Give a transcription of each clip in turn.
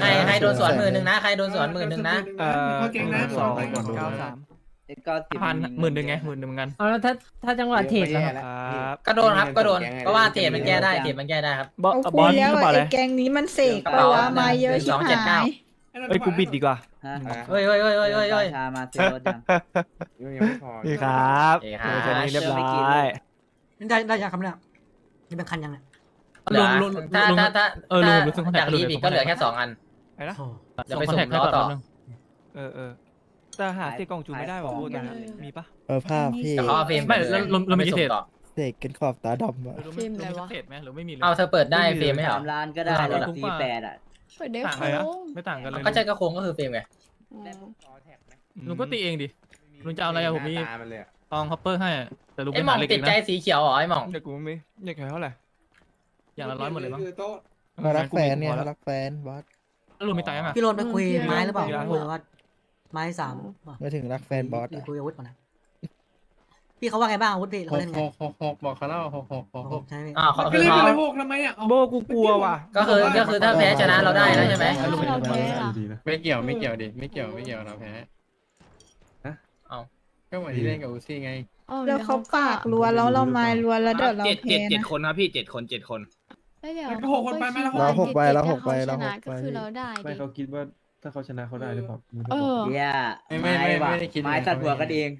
ใครใครโดนสวนหมื่นหนึ่งนะ ใครโดนสวนหมื่นหนึ่งนะ เอ่อเก่งนะสองไปก่อนดูเก้านะสามก็สิบพันหมื่นหนึ่งไงหมื่นหนึ่งเหมือนกันเอาแล้วถ้าถ้าจังหวะเทรดล่ะครับครับก็โดนครับก็โดน เพราะว่าเทรดมันแก้ได้เทรดมันแก้ได้ครับ บอสเอาบอคุสยแล้วกระเป๋าอะอะไรไอ้แก๊งนี้มันเสกกระปะเป๋าวะมาเยอะหนึ่งชิสบองเจ็ดหาเก้ายเอ้ยกูบิดดีกว่าฮะเฮ้ยเฮ้ยเฮ้ยเฮ้ยเฮ้ยเฮ้ยชามาซื้อรถยัง ยังไม่พอนี่ครับโอเคครับเดี๋ยวนี้เรียบร้อยได้ได้ยังครับเนี่ยนี่เป็นคันยังเนี่ยเหลือลุงลุงถ้าลุงถ้าถ้าเออลุงถ้าลุงซื้อคอนแทคจากรีบอีกก็เหลือแค่สองอัน ไอ้นะ เดี๋ยวไปสุ่มล้อต่อ เออเออแต่หาเศษกล่องจูไม่ได้หรอพูดนะมีปะเออภาพพี่แต่เขาเอาเฟรมไม่แล้วเราเรามีกี่เทรดต่อเสกกันขอบตาดำอะฟิล์มอะไรวะ เศษไหมหรือไม่มีเลย เอาเธอเปิดได้เฟรมไหมเหรอสามล้านก็ได้เอาแล้วละสี่แปดอะเปิดได้ต่างโค้เลยนะงไม่ต่างกันเลยก็ใช่ก็โค้งก็คือเฟรมไงลุงก็ตีเองดิลุงจะเอาอะไรอะผมมีตามันเลยอะตองฮอปเปอร์ให้แต่ลุงไอ้ไปหม่หาองเล็กติดนะใจสีเขียวเหรอไอ้หม่องเด็กกูไม่อยากแค่เท่าไหร่อย่างละร้อยหมดเลยมั้งมารักแฟนเนี่ยพอแล้วรักแฟนบอสแล้วลุงมีตังค์ยังอะ พี่โรนไปคุยไม้หรือเปล่าพี่โรจน์หรือว่าไม้สามป่ะไม่ถึงรักแฟนบอสหรืออะคุยอาวุธมานะพี่เขาว่าไงบ้างอาวุธพี่หเขากเล่นไงหกหกหกบอกเขาแล้วหกหกหกหกใช่ไหมอ่าเขาก็คือเล่นเขาไปเลยพวกทำไมอะเอาโบกูกลัวว่ะก็คือก็คือถ้าแพ้ชนะเราได้แล้วใช่ไหมเราแพ้เหรอไม่เกี่ยวไม่เกี่ยวดิไม่เกี่ยวไม่เกี่ยวเราแพ้ฮะเอาก็เหมือนที่เล่นกับอูซี่ไงอ๋อแล้วเขาปากรัวแล้วเรามารัวแล้วเดี๋ยวเราเจ็ดแพ้เจ็ดเจ็ดนะคนครับพี่เจ็ดคนเจ็ดคน แล้วเดี๋ยวแล้วก็หกคนไปไหม แล้วเราหกใบเราหกใบถ้เราชหนะกก็ใบคือเราได้ไม่ดิ เขาคิดว่าถ้าเขาชนะเขาได้หรือเปล่าเออเฮียไม่ไม่ไม่ว่ะไม่ได้คิดไม้ตัดหัวกันเอง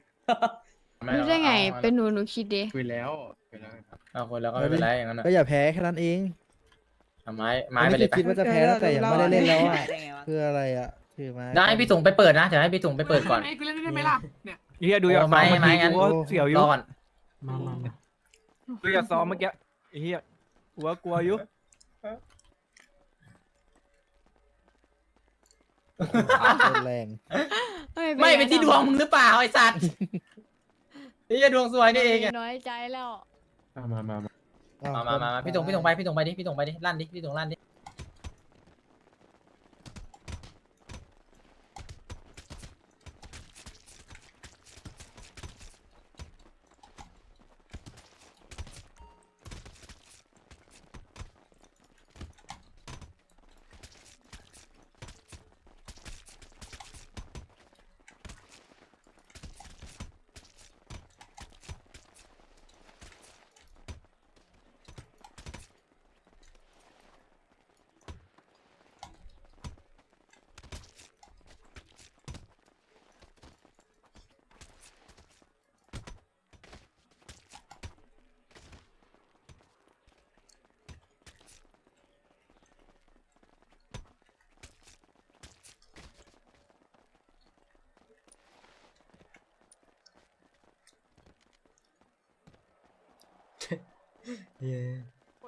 รู้ได้ไง เป็นหนูหนูคิดดิคุยแล้วคุยแล้วเอาคนแล้วก็ไม่เป็นไรอย่างนั้นนะก็อย่าแพ้แค่นั้นเองเอาไม้ไม้ไปเลยไปคิดว่าจะแพ้ตั้งแต่ยังไม่ได้เล่นแล้วอะได้ไงวะเพื่ออะไรอะถือมาได้ให้พี่ถุงไปเปิดนะเดี๋ยวให้พี่ถุงไปเปิดก่อนไอ้กูเล่นได้ไหมล่ะเนี่ยเฮียดูอยากโอ้ซ้อมไม่เมื่อไม่กี้งั้นกูก็เสียวอรยู่อก่อน มามามาดูอยากซ้อมเมื่อกี้ไอ้เฮีย กูว่ากลัวอยู่โดนแรงไม่เป็นที่ดวงมึงหรือเปล่าไอ้สัตว์นี่จะดวงสวยนี่เองอะน้อยใจแล้ว มามามามาอ้วมามามามาพี่ถุงพี่ถุงไปพี่ถุงไปดิพี่ถุงไปดิลั่นดิพี่ถุงลั่นดิ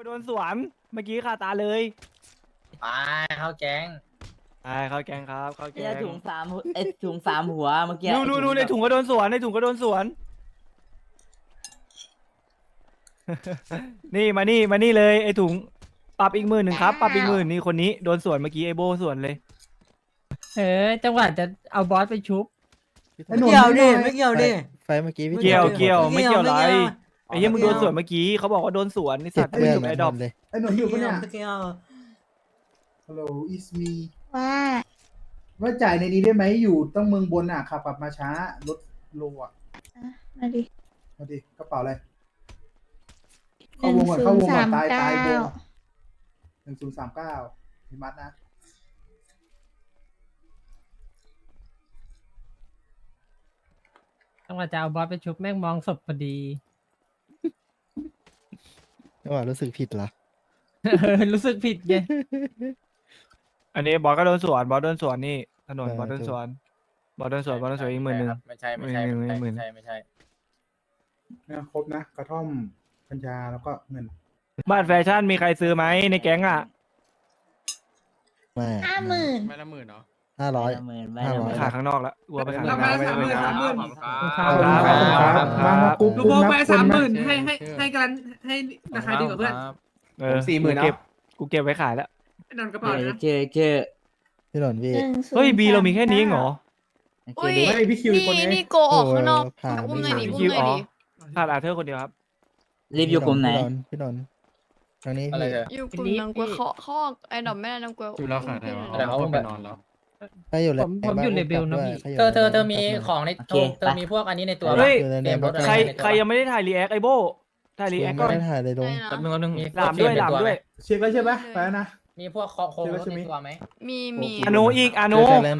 โดนสวนเมื่อกี้คาตาเลยไปเข้าแก๊งใช่เข้าแกงครับเข้าแกไอ้งถุงสามไอ้ถุงสามหัวเมื่อกี้ดูดูดูในถุงก็โดนสวนในถุงก็โดนสวน นี่มานี่มานี่เลยไอ้ถุงปรับอีกหมื่นหนึ่งครับปรับอีกหมื่นนี่คนนี้โดนสวนเมื่อกี้ไอ้โบสวนเลยเออจังหวะจะเอาบอสไปชุบพี่ไม่เกี่ยวดิไม่เกี่ยวดิ ไฟเมื่อกี้พี่เกี่ยวถุงเกี่ยวไม่เกี่ยวอะไร ไม่เกี่ยวไอ้เหี้ยมึงโดนสวนเมื่อกี้เขาบอกว่าโดนสวนนี่เจ็สับตว์เพื่อนจุ่มไอ้ดอกเลยไอ้หนุ่มอยู่ปะเนี่ยไม่เกี่ยวฮัลโหลอิสมีว่าว่าจ่ายในนี้ได้ไหมอยู่ต้องเมืองบนอะขับกลับมาช้ารถโลอะมาดิมาดิกระเป๋าอะไรหนึ่งเข้าวงก่อนเข้าวงก่ศูนย์สาอนมตายเก้าตายวงหนึ่งศูนย์สามเก้ามีมัดนะ จังหวะจะเอาบอสไปชุบแม่งมองศพพอดี จังหวะรู้สึกผิดเหรอเออรู้สึกผิดไงอันนี้บอสก็โดนสวนบอสโดนสวนนี่ถนนเออ บอสโดนถูกสวนบอสโดนสวนบอสโดนสวนอีกหมื่นหนึ่ง ไม่ใช่ไม่ใช่หมื่ไม่นหนึ่งหมื่ใช่นไม่ใช่ไม่ใช่นะครบนะกระท่อมกัญชาแล้วก็เงินบ้านแฟชั่นมีใครซื้อไหมในแก๊งอะ ไม่ห้าหมื่นไม่ละหมื่นเนาะ ห้าร้อยละหมื่นใบห้าละร้หอยมื่น ขายข้างนอกแล้ววัวไปขายเราข้างไปนอกละสามหมื่นไม่สามหมื่นครัขอบคุณครับขอบคุณครับมามากุ๊บลูกุ๊กบโบนะไปคสามนหมื่นะนให้ให้ให้กันให้ราคาดีกว่าเพื่อนเออผม40,000กูเก็บเนาะกูเก็บไว้ขายแล้วไอ้นอนกระเป๋าเจอนะ เจอเจอพี่หนนพี่ หนึ่งศูนย์เฮ้ยบีเรามีแค่นี้เองเหรอเจอดิไม่พี่คิวอีกคนนี่ไงนี่โกออกข้างนอกโอ้ย อุ้มหน่อยดิผ่านอุ้มหน่อยดิขาดอาเธอร์คนเดียวครับรีบอยู่กลุ่มไหน พี่หนนทางนี้อะไรพี่ เธอ อยู่กลุ่มพี่นางกลัวพี่เคาะเคาะไอ้ดอกแม่นางกลัวจุเราขาดแล้วอะไรเขาไปนอนแล้ว ใครอยู่ผมผมอยู่เลเบลนะพี่ ใครยู่เธอเธอเธอมีของในตัวเธอมีพวกอันนี้ในตัวเฮ้ย เกมรถอะใครใครยังไม่ได้ถ่ายรีแอคไอโบถ่ายรีแอคก่อนไม่ได้ถ่ายเลยลงได้นะแป๊บนึงแป๊บนึงมีพลามด้วยหลามด้วยเช็คแล้วใช่ปะไปแล้วนะ มีพวกคอโครงรถในตัวไหม มีมีอาโนอีกอาโน เจอกันแล้ว